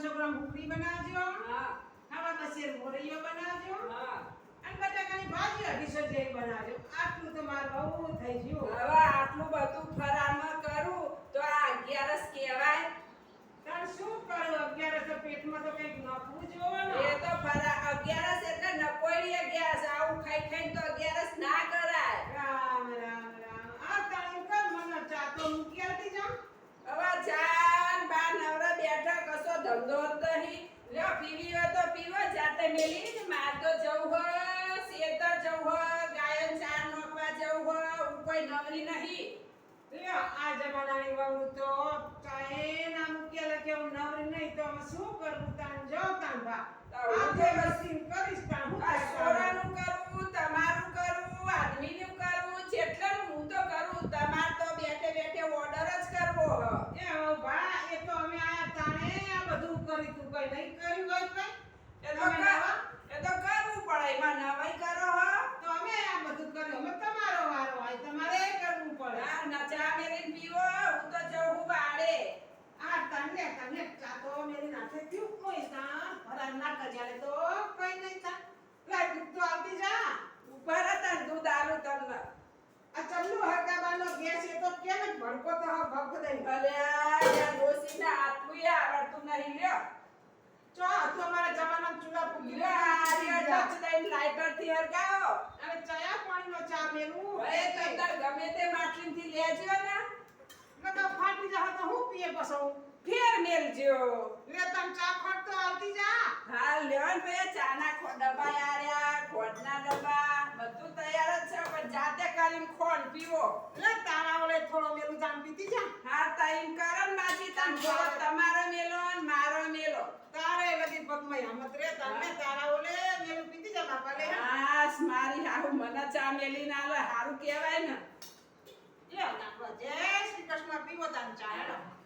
રીંગણાનો ભૂખરી બનાવજો. હા. ખાવામાં કસેર મોરૈયો બનાવજો. હા. અને બટાકાની ભાજી અઢીસો જેવી બનાવજો. આટલું તો મારે બહુ થઈ ગયું હવે આટલું બધું ફરાળમાં કરું તો આ અગિયારસ કહેવાય તાર શું કરું અગિયાર તો પેટમાં તો કંઈક નાખવું જોવે ને એ તો ફરા અગિયારસ એટલે નકોડી અગિયારસ આવું ખાઈ ખાઈને તો અગિયારસ ના કરાય રામ રામ રામ આ તાળી કર મને ચા તો મૂકી આવતી જાઉં હવે ચાર બાર નવરા બેઠા કશો ધંધો જ નહીં લ્યો પીવી હોય તો પીવો જાતે મેલી ને માર તો જવું હોય શેતર જવું હોય ગાયન ચાર નોખવા જવું હોય હું કોઈ નવરી નહીં. લ્યો આ જમાનાની વહુ તો ચાહે ના મૂકેલા કે હું નવરી નહીં તો અમે શું કરવું તાન જો તાન બા આ જે મશીન કરીશ તાન હું આ કાંઈ કરવાનું? સોરાનું કરું તમારું કરું આદમીનું કરું જેટલાનું હું તો કરું તમાર તો બેઠે બેઠે ઓર્ડર જ કરવો હ. એ હો બા એ તો અમે આયા તાણે આ કરી નહીં કર્યું હોય તો એ તો એ તો કરવું પડે. એમાં નવાઈ કરો હો. તો અમે આ બધું કર્યું અમે તમારો વારો હોય તમારે કરવું પડે. આ ચા મેરીને પીવો. હું તો જઉં વાડે આ તને તને ચા તો મેરી નાખે. થયું કોઈ તા ભરા ના કજાલે તો કઈ નહીં તા લાય દૂધ તો આવતી જા ઉપર હતા ને દૂધ આલું તમને આ ચલ્લુ હરકાબાનો ગેસ એ તો કેમ જ ભડકો તો હ ભગ દઈ ભલે આ ડોસીને આટલું ય આવડતું નહીં લ્યો ચો આ તો અમારા જમાનામાં ચૂલા પૂગી લ્યો આ લ્યો ટચ દઈને લાઇટરથી અને ચયા પાણીનો ચા મેલું. એ તંદર ગમે તે માટલીથી લેજો ને. નકર ફાટી જા તો હું પીએ પસઉ ફેર મેલજો. લે તમ ચા ખોટ તો આવતી જા. હા લ્યો ને ચા ના ખો ડબ્બા આર્યા ખોટના ડબ્બા બધું તૈયાર જ છે. પણ જાતે કરીને ખોન પીવો. લે તારા ઓલે થોડો મેલું જામ પીતી જા. હા તાઈમ કરન ને માજી તમ તમારો મેલો ને મારો મેલો તારે લગી પગમાં હમત રે તારે તારા ઓલે મેલું પીતી જા બાપા લે હાસ મારી હારું મને ચા મેલી ના લે હારું કહેવાય ને. લે નાખવા જય શ્રી કૃષ્ણ, પીવો તાન ચા